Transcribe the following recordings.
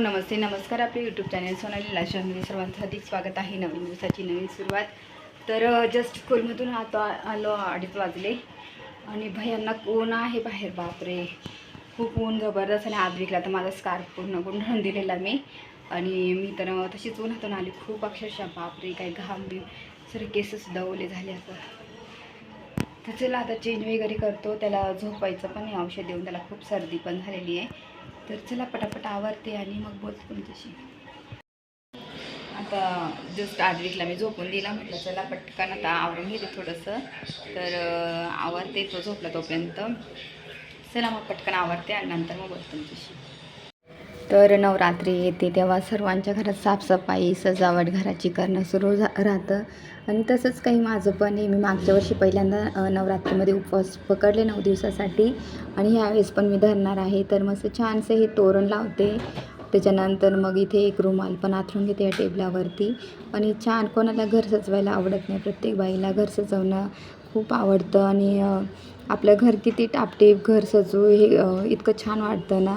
नमस्ते नमस्कार आपले YouTube channel Sonali लाशामध्ये म्हणजे सर्वांचं अधिक स्वागत आहे. नवीन दिवसाची नवीन सुरुवात. तर जस्ट स्कूलमधून आता आलो अडीच वाजले. आणि भयांना ऊन आहे बाहेर. बापरे. खूप ऊन जबरदस्त आणि आज विकला तर माझा स्कार्फ पूर्ण गुंडाळून दिलेला मी. आणि मी तर तशीच ऊनातून आली. खूप अक्षरशः बापरे काही घाम बी सर केससुद्धा ओले झाले असं तर चला आता चेंज वगैरे करतो. त्याला झोपायचं पण औषध देऊन त्याला खूप सर्दी पण झालेली आहे. तर चला पटापट आवरते आणि मग बोलते तुमच्याशी. आता जस्ट आदविकला मी झोपून दिला म्हटलं चला पटकन आता आवरून घेते थोडंसं. तर आवरते तो झोपला तोपर्यंत. चला मग पटकन आवरते आणि नंतर मग बोलते तुमच्याशी. तर नवरात्री येते तेव्हा सर्वांच्या घरात साफसफाई सजावट घराची करणं सुरू झा राहतं. आणि तसंच काही माझं पण आहे. मी मागच्या वर्षी पहिल्यांदा नवरात्रीमध्ये उपवास पकडले नऊ दिवसासाठी. आणि ह्यावेळेस पण मी धरणार आहे. तर मस्त छानसं हे तोरण लावते. त्याच्यानंतर मग इथे एक रुमाल पण आथरून घेते या टेबलावरती. आणि छान कोणाला घर सजवायला आवडत नाही प्रत्येक बाईला घर सजवणं खूप आवडतं. आणि आपलं घर किती टापटीप घर सजवू हे इतकं छान वाटतं ना.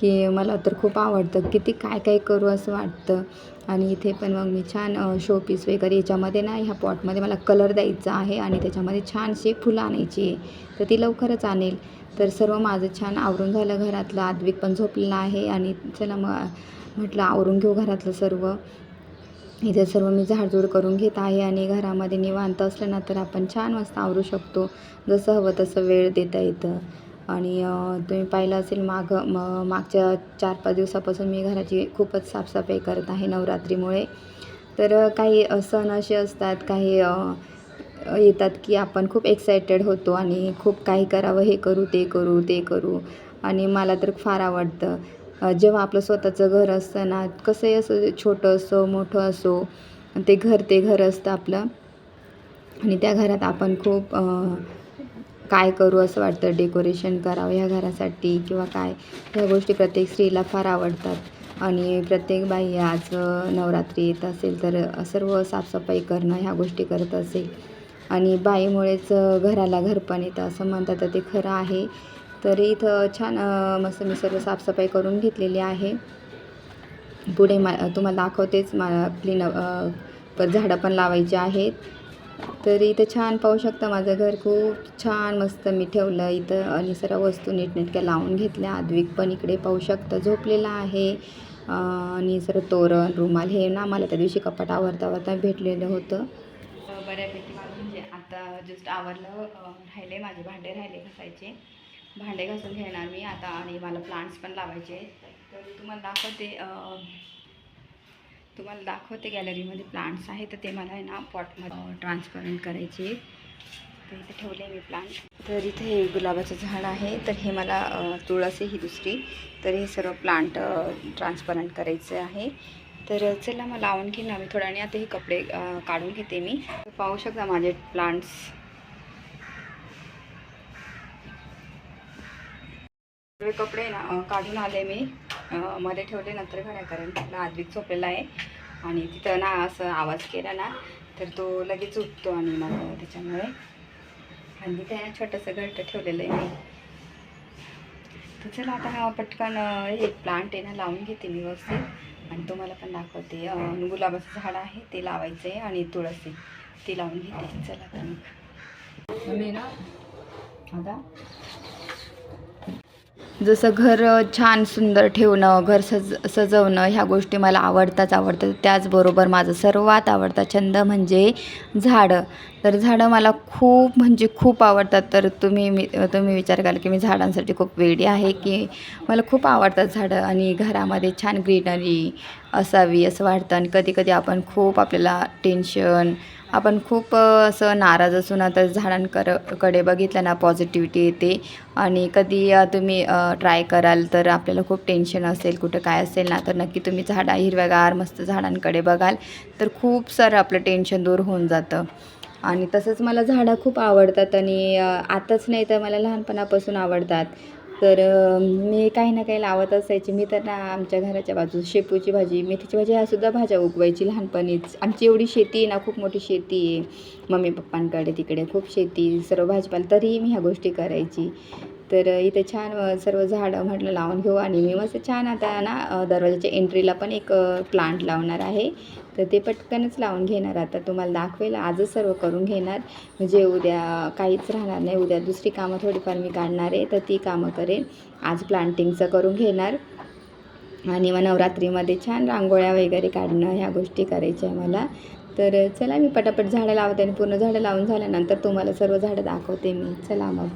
की मला तर खूप आवडतं किती काय काय करू असं वाटतं. आणि इथे पण मग मी छान शोपीस वगैरे याच्यामध्ये ना ह्या पॉटमध्ये मला कलर द्यायचा आहे आणि त्याच्यामध्ये छानशी फुलं आणायची आहे. तर ती लवकरच आणेल. तर सर्व माझं छान आवरून झालं घरातलं. आद्विक पण झोपलेलं आहे आणि चला मग म्हटलं आवरून घेऊ घरातलं सर्व. इथे सर्व मी झाडझूड करून घेत आहे आणि घरामध्ये निवांत असलं ना तर आपण छान मस्त आवरू शकतो. जसं हवं तसं वेळ देता येतं. आणि तुम्ही पाहिलं असेल माग म मागच्या चार पाच दिवसापासून मी घराची खूपच साफसफाई करत आहे नवरात्रीमुळे. तर काही सण असे असतात काही येतात की आपण खूप एक्सायटेड होतो आणि खूप काही करावं हे करू ते करू ते करू. आणि मला तर फार आवडतं. जेव्हा आपलं स्वतःचं घर असतं ना कसंही असं छोटं असो मोठं असो ते घर ते घर असतं आपलं. आणि त्या घरात आपण खूप काय करू असं वाटतं? डेकोरेशन करावं ह्या घरासाठी किंवा काय? ह्या गोष्टी प्रत्येक स्त्रीला फार आवडतात. आणि प्रत्येक बाई आज नवरात्री येत असेल तर सर्व साफसफाई करणं ह्या गोष्टी करत असेल. आणि बाईमुळेच घराला घरपण येतं असं म्हणतात तर ते खरं आहे. तर इथं छान मस्त मी सर्व साफसफाई करून घेतलेली आहे. पुढे मा तुम्हाला दाखवतेच मा आपली न पर झाडं पण लावायची आहेत. तर इथं छान पाहू शकता माझं घर. खूप छान मस्त मी ठेवलं. इथं आणि सर्व वस्तू नीटनेटक्या लावून घेतल्या. आद्विक पण इकडे पाहू शकता झोपलेला आहे. आणि सर्व तोरण रुमाल हे ना मला त्या दिवशी कपाट आवरता आवरता भेटलेलं होतं. बऱ्यापैकी म्हणजे आता जस्ट आवरलं राहिले माझे भांडे राहिले घासायचे. भांडे घासून घेणार मी आता आणि मला प्लांट्स पण लावायचे तर तुम्हाला दाखवते तुम्हाला दाखवते गॅलरीमध्ये प्लांट्स आहे तर ते मला आहे ना पॉटमध्ये ट्रान्सपरंट करायचे. तर इथे ठेवले मी प्लांट तर इथे हे गुलाबाचं झाड आहे तर हे मला तुळस ही दुसरी. तर हे सर्व प्लांट ट्रान्सपरंट करायचे आहे. तर चला मग लावून घेईन मी थोडा आणि आता हे कपडे काढून घेते मी. पाहू शकता माझे प्लांट्स सगळे कपडे ना काढून आले मी. मध्ये ठेवले नंतर घड्या कारण आपला आद्विक झोपलेला आहे. आणि तिथं ना असं आवाज केला ना तर तो लगेच उठतो आणि मग त्याच्यामुळे. आणि ना छोटंसं घरटं ठेवलेलं आहे मी. तर चला आता हा पटकन हे प्लांट आहे ना लावून घेते मी व्यवस्थित. आणि तुम्हाला पण दाखवते. गुलाबाचं झाड आहे ते लावायचं आहे आणि तुळसी ती लावून घेते. चला तर मग. मी ना आता? जसं घर छान सुंदर ठेवणं घर सज सजवणं ह्या गोष्टी मला आवडताच आवडतात. त्याचबरोबर माझं सर्वात आवडता छंद म्हणजे झाडं. तर झाडं मला खूप म्हणजे खूप आवडतात. तर तुम्ही मी तुम्ही विचार कराल की मी झाडांसाठी खूप वेडी आहे की मला खूप आवडतात झाडं आणि घरामध्ये छान ग्रीनरी असावी असं वाटतं. आणि कधी कधी आपण खूप आपल्याला टेन्शन आपण खूप असं नाराज असू ना तर झाडांकरकडे बघितलं ना पॉझिटिव्हिटी येते. आणि कधी तुम्ही ट्राय कराल तर आपल्याला खूप टेन्शन असेल कुठं काय असेल ना तर नक्की तुम्ही झाडा हिरव्यागार मस्त झाडांकडे बघाल. तर खूप सारं आपलं टेन्शन दूर होऊन जातं. आणि तसंच मला झाडं खूप आवडतात आणि आताच नाही तर मला लहानपणापासून आवडतात. तर मी काही ना काही लावत असायची. मी तर ना आमच्या घराच्या बाजू शेपूची भाजी मेथीची भाजी ह्या सुद्धा भाज्या उगवायची लहानपणीच. आमची एवढी शेती आहे ना खूप मोठी शेती आहे. मम्मी पप्पांकडे तिकडे खूप शेती सर्व भाजीपाला तरीही मी ह्या गोष्टी करायची. तर इथे छान सर्व झाडं म्हटलं लावून घेऊ आणि मी मस्त छान आता ना दरवाजाच्या एंट्रीला पण एक प्लांट लावणार आहे. तर ते पटकनच लावून घेणार आता तुम्हाला दाखवेल. आजच सर्व करून घेणार. म्हणजे उद्या काहीच राहणार नाही. उद्या दुसरी कामं थोडीफार मी काढणार आहे तर ती कामं करेन. आज प्लांटिंगचं करून घेणार. आणि मग नवरात्रीमध्ये छान रांगोळ्या वगैरे काढणं ह्या गोष्टी करायच्या आहे मला. तर चला मी पटापट झाडं लावते आणि पूर्ण झाडं लावून झाल्यानंतर तुम्हाला सर्व झाडं दाखवते मी. चला मग.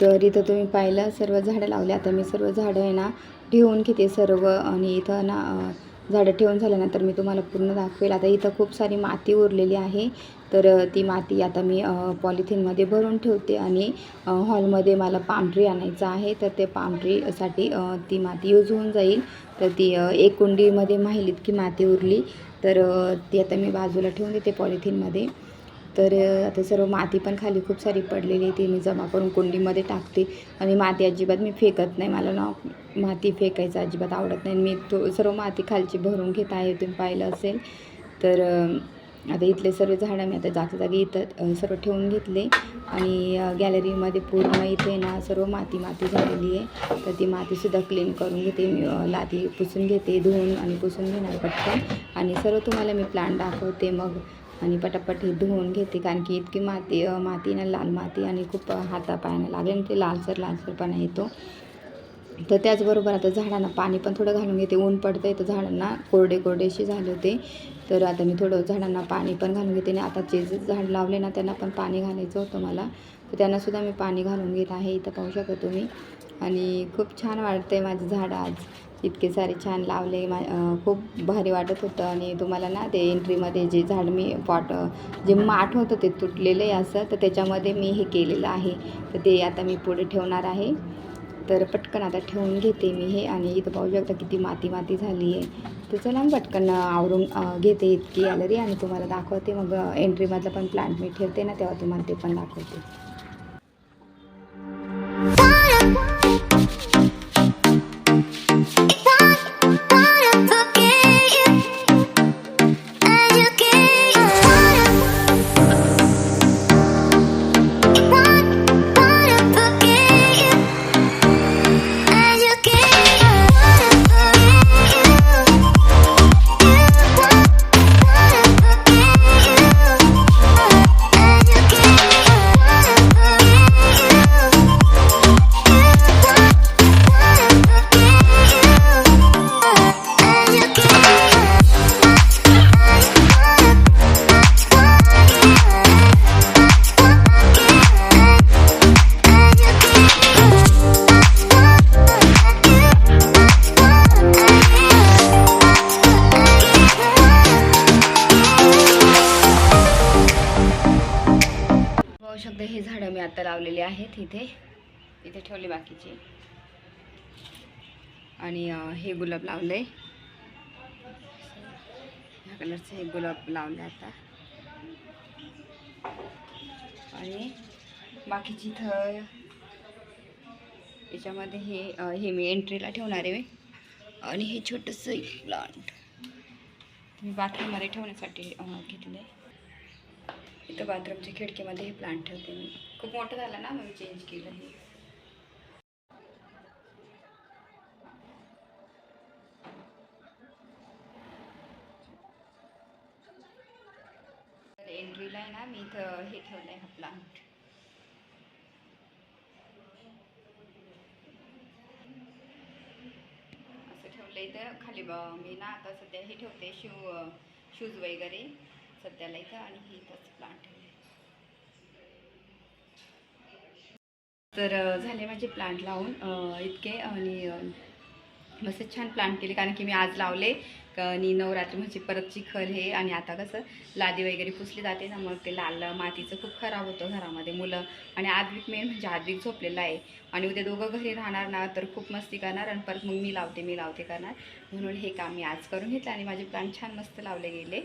तर इथं तुम्ही पाहिलं सर्व झाडं लावले. आता मी सर्व झाडं आहे ना ठेवून घेते सर्व. आणि इथं ना झाडं ठेवून झाल्यानंतर मी तुम्हाला पूर्ण दाखवेल. आता इथं खूप सारी माती उरलेली आहे. तर ती माती आता मी पॉलिथिनमध्ये भरून ठेवते. आणि हॉलमध्ये मला पामट्री आणायचं आहे. तर ते पामट्रीसाठी ती माती यूज होऊन जाईल. तर ती एक कुंडीमध्ये माहिली इतकी माती उरली. तर ती आता मी बाजूला ठेवून देते पॉलिथिनमध्ये. तर आता सर्व माती पण खाली खूप सारी पडलेली आहे ती मी जमा करून कुंडीमध्ये टाकते. आणि माती अजिबात मी फेकत नाही. मला ना माती फेकायचं अजिबात आवडत नाही. मी तो सर्व माती खालची भरून घेत आहे तुम्ही पाहिलं असेल. तर आता इथले सर्व झाडं मी आता जागच्या जागी इथं सर्व ठेवून घेतले. आणि गॅलरीमध्ये पूर्ण इथे ना सर्व माती माती झालेली आहे. तर ती मातीसुद्धा क्लीन करून घेते मी. लादी पुसून घेते धुवून आणि पुसून घेणार पटकन. आणि सर्व तुम्हाला मी प्लांट दाखवते. मग आणि पटापट हे धुवून घेते कारण की इतकी माती माती ना लाल माती आणि खूप हातापायाने लागले आणि ते लालसर लालसरपणा येतो. तर त्याचबरोबर आता झाडांना पाणी पण थोडं घालून घेते. ऊन पडतं आहे तर झाडांना कोरडे कोरडेशी झाले होते. तर आता मी थोडं झाडांना पाणी पण घालून घेते आणि आता जे जे झाड लावले ना त्यांना पण पाणी घालायचं होतं मला. तर त्यांनासुद्धा मी पाणी घालून घेत आहे. इथं पाहू शकतो तुम्ही. आणि खूप छान वाटतं आहे माझं झाड आज. इतके सारे छान लावले. मा खूप भारी वाटत होतं आणि तुम्हाला ना ते एंट्रीमध्ये जे झाड मी पॉट जे माठ होतं ते तुटलेलं आहे असं तर त्याच्यामध्ये मी हे केलेलं आहे. तर ते आता मी पुढे ठेवणार आहे. तर पटकन आता ठेवून घेते मी हे आणि इथं पाहू शकता किती माती माती झाली आहे. तर चला मी पटकन आवरून घेते इतकी गॅलरी आणि तुम्हाला दाखवते. मग एंट्रीमधला पण प्लांट मी ठेवते ना तेव्हा तुम्हाला ते पण दाखवते. लावलेले आहेत इथे. इथे ठेवले बाकीचे. आणि हे गुलाब लावले. ह्या कलरचे हे गुलाब लावले आता. आणि बाकीची इथं याच्यामध्ये हे हे मी एंट्रीला ठेवणार आहे. आणि हे छोटंसं एक प्लांट मी बाथरूममध्ये ठेवण्यासाठी घेतलं आहे इथं बाथरूमच्या खिडकीमध्ये हे प्लांट ठेवते मी. खूप मोठं झालं ना मग चेंज केलं हे. तर एंट्रीला आहे ना मी इथं हे ठेवलं आहे हा प्लांट असं ठेवलं इथं. खाली मी ना आता सध्या हे ठेवते शू शूज वगैरे सध्याला इथं आणि हे इथंच प्लांट तर झाले माझे प्लांट लावून इतके आणि मस्त छान प्लांट केले. कारण की मी आज लावले क- आणि नवरात्री म्हणजे परत चिखल हे आणि आता कसं लादी वगैरे पुसली जाते ना मग ते लाल मातीचं खूप खराब होतं घरामध्ये मुलं. आणि आद्विक मेन म्हणजे आद्विक झोपलेला आहे. आणि उद्या दोघं घरी राहणार ना तर खूप मस्ती करणार आणि परत मग मी लावते मी लावते करणार. म्हणून हे काम मी आज करून घेतलं आणि माझे प्लांट छान मस्त लावले गेले.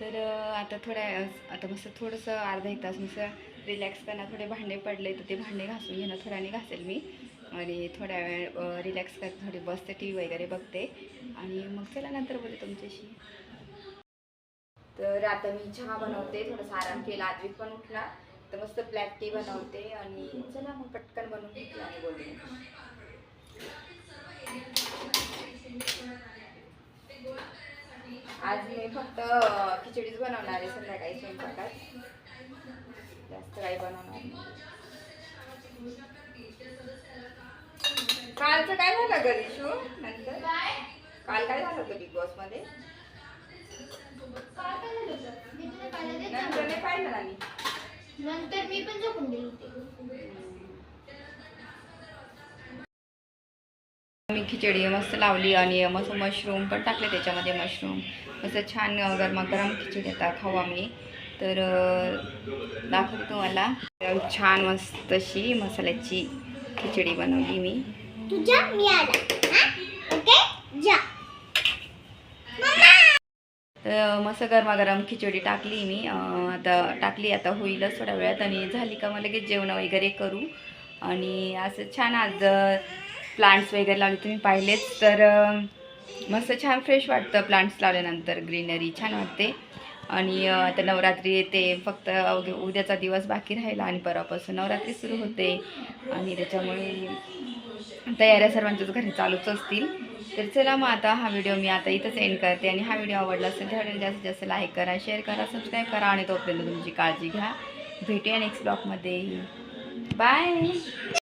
तर आता थोड्या आता मस्त थोडंसं अर्धा एक तास मस्त रिलॅक्स करणार थोडे भांडे पडले तर ते भांडे घासून घेणं थोड्याने घासेल मी. आणि थोड्या वेळ रिलॅक्स करते थोडी बसते टी व्ही वगैरे बघते. आणि मग चला नंतर बोलते तुमच्याशी. तर आता मी चहा बनवते थोडासा आराम केला आद्विक पण उठला. तर मस्त ब्लॅक टी बनवते आणि चला मग पटकन बनवून घेतलं आणि बोलते आज मी फक्त खिचडीच बनवणार आहे संध्याकाळी स्वयंपाकात. काही बनवणार. कालचं काय झालं घरी शो नंतर? काल काय झालं होतं बिग बॉसमध्ये? नंतर मी. नंतर मी पण झोपून गेले होते. मी खिचडी मस्त लावली आणि मस्त मशरूम पण टाकले त्याच्यामध्ये मशरूम मस्त छान गरमागरम खिचडी आता खाऊ आम्ही. तर दाखवते तुम्हाला. छान मस्त अशी मसाल्याची खिचडी बनवली मी. तुझ्या मी आला? ओके? जा. तर मस्त गरमागरम खिचडी टाकली मी. आता टाकली आता होईलच थोड्या वेळात. आणि झाली का मग लगेच जेवण वगैरे करू. आणि असं छान आज प्लांट्स वगैरे लावले. तुम्ही पाहिलेच. तर मस्त छान फ्रेश वाटतं प्लांट्स लावल्यानंतर. ग्रीनरी छान वाटते. आणि आता नवरात्री येते फक्त अवघे- उद्याचा दिवस बाकी राहिला आणि परवापासून नवरात्री सुरू होते. आणि त्याच्यामुळे तयाऱ्या सर्वांच्याच घरी चालूच असतील. तर चला मग आता हा व्हिडिओ मी आता इथंच एंड करते आणि हा व्हिडिओ आवडला असेल तर व्हिडिओ जास्तीत जास्त लाईक करा शेअर करा सबस्क्राईब करा आणि तोपर्यंत तुमची काळजी घ्या. भेटूया नेक्स्ट ब्लॉगमध्ये बाय!